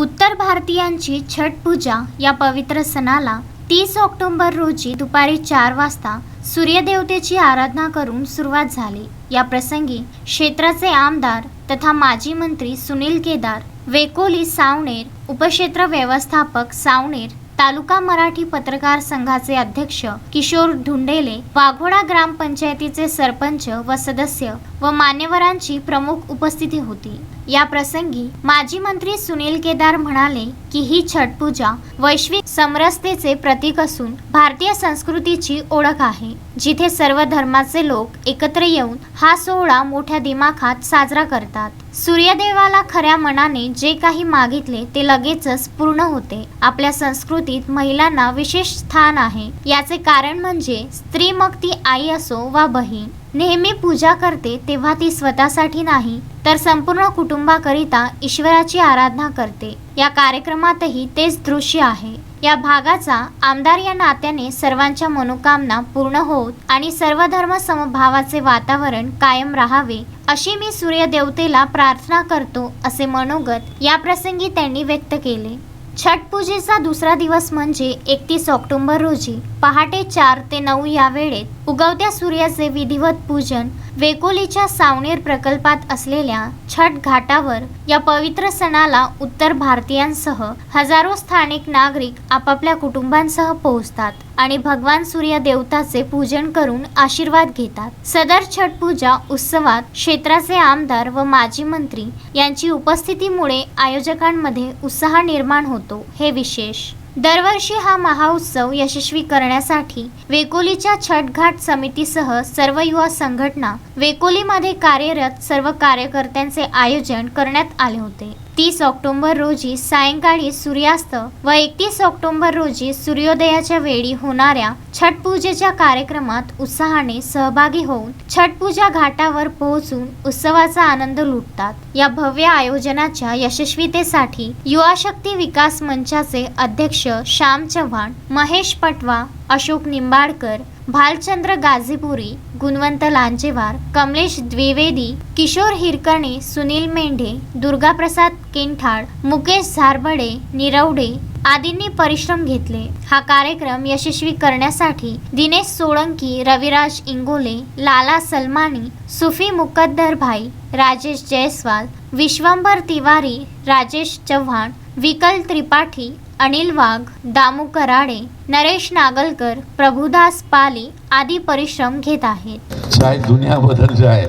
उत्तर भारतीयांची छठ पूजा या पवित्र सणाला तीस ऑक्टोबर रोजी दुपारी चार वाजता सूर्यदेवतेची आराधना करून सुरुवात झाली. या प्रसंगी क्षेत्राचे आमदार तथा माजी मंत्री सुनील केदार वेकोली सावनेर उपक्षेत्र व्यवस्थापक सावनेर तालुका मराठी पत्रकार संघाचे अध्यक्ष किशोर धुंडेले वाघोडा ग्रामपंचायतीचे सरपंच व सदस्य व मान्यवरांची प्रमुख उपस्थिती होती. या प्रसंगी माजी मंत्री सुनील केदार म्हणाले की ही छठ पूजा वैश्विक समरसतेचे प्रतीक असून भारतीय संस्कृतीची ओळख आहे. जिथे सर्व धर्माचे लोक एकत्र येऊन हा सोहळा मोठ्या दिमाखात साजरा करतात. सूर्यदेवाला खऱ्या मनाने जे काही मागितले ते लगेचच पूर्ण होते. आपल्या संस्कृतीत महिलांना विशेष स्थान आहे. याचे कारण म्हणजे स्त्री मग ती आई असो वा बहीण. नेहमी पूजा करते तेव्हा ती स्वतःसाठी नाही तर संपूर्ण कुटुंबाकरिता ईश्वराची आराधना करते. या कार्यक्रमातही तेच दृश्य आहे. या भागाचा आमदार या नात्याने सर्वांच्या मनोकामना पूर्ण होत आणि सर्वधर्म समभावाचे वातावरण कायम राहावे अशी मी सूर्यदेवतेला प्रार्थना करतो असे मनोगत या प्रसंगी त्यांनी व्यक्त केले. छठ पूजेचा दुसरा दिवस म्हणजे एकतीस ऑक्टोबर रोजी पहाटे चार ते नऊ या वेळेत उगवत्या सूर्याचे विधिवत पूजन वेकोलीच्या सावनेर प्रकल्पात असलेल्या छठ घाटावर या पवित्र सणाला उत्तर भारतीयांसह हजारो स्थानिक नागरिक आपापल्या कुटुंबांसह पोहोचतात आणि भगवान सूर्य देवताचे पूजन करून आशीर्वाद घेतात. सदर छठ पूजा उत्सवात क्षेत्राचे आमदार व माजी मंत्री यांची उपस्थितीमुळे आयोजकांमध्ये उत्साह निर्माण होतो. हे विशेष दरवर्षी हा महाउत्सव यशस्वी करण्यासाठी वेकोलीच्या छठघाट समितीसह सर्व युवा संघटना वेकोलीमध्ये कार्यरत सर्व कार्यकर्त्यांचे आयोजन करण्यात आले होते. तीस ऑक्टोबर रोजी सायंकाळी सूर्यास्त व एकतीस ऑक्टोबर रोजी सूर्योदयाच्या वेळी होणाऱ्या छठ पूजेच्या कार्यक्रमात उत्साहाने सहभागी होऊन छठ पूजा घाटावर पोहोचून उत्सवाचा आनंद लुटतात. या भव्य आयोजनाच्या यशस्वीतेसाठी युवा शक्ती विकास मंचाचे अध्यक्ष श्याम चव्हाण महेश पटवा अशोक निंबाडकर भालचंद्र गाझीपुरी गुणवंत लांजेवार कमलेश द्विवेदी किशोर हिरकणे सुनील मेंढे दुर्गाप्रसाद केंठाळ मुकेश झारबडे निरवडे आदींनी परिश्रम घेतले. हा कार्यक्रम यशस्वी करण्यासाठी दिनेश सोळंकी रविराज इंगोले लाला सलमानी सुफी मुकद्दर भाई राजेश जयस्वाल विश्वंभर तिवारी राजेश चव्हाण विकल त्रिपाठी अनिल वाघ, दामू कराडे, नरेश नागलकर, प्रभुदास पाली आदी परिश्रम घेत आहेत. चाहे दुनिया बदल जाए।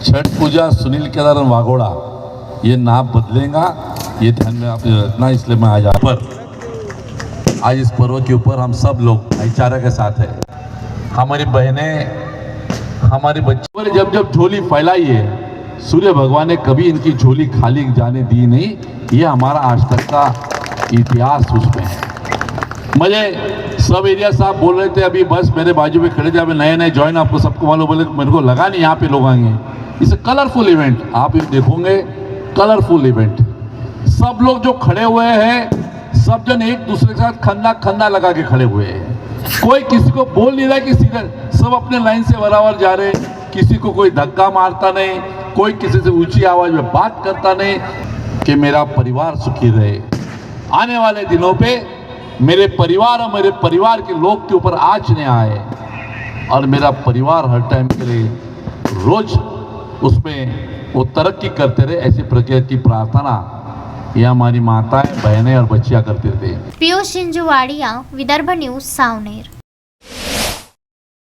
छठ पूजा सुनील केदार और वाघोड़ा, ये नाम बदलेगा, ये ध्यान में आप रखना, इसलिए मैं आज आप आज इस पर्व के ऊपर हम सब लोग भाईचारा के साथ है। हमारी बहनें, हमारे बच्चों ने जब जब झोली फैलाई है, सूर्य भगवान ने कभी इनकी झोली खाली जाने दी नहीं, ये हमारा आज तक का इतिहास उसमें है। मुझे सब एरिया साहब बोल रहे थे, अभी बस मेरे बाजू में खड़े थे, अभी नए नए ज्वाइन आपको सबको मालूम बोले मेरे को लगा नहीं यहाँ पे लोग आएँगे। इसे कलरफुल इवेंट आप ये देखोगे कलरफुल इवेंट सब लोग जो खड़े हुए हैं, सब जन एक दूसरे के साथ खन्ना खन्ना लगा के खड़े हुए हैं। कोई किसी को बोल नहीं रहा कि सीधे सब अपने लाइन से बराबर जा रहे किसी को कोई धक्का मारता नहीं, कोई किसी से ऊँची आवाज़ में बात करता नहीं कि मेरा परिवार सुखी रहे। आने वाले दिनों पे मेरे परिवार और मेरे परिवार के लोग के ऊपर आँच नहीं आए और मेरा परिवार हर टाइम के लिए रोज उसमें वो तरक्की करते रहे, ऐसी प्रक्रिया की प्रार्थना ये हमारी माताएँ, बहनें और बच्चियाँ करते थे पीयूष सिंजुवाड़िया विदर्भ न्यूज़, सावनेर।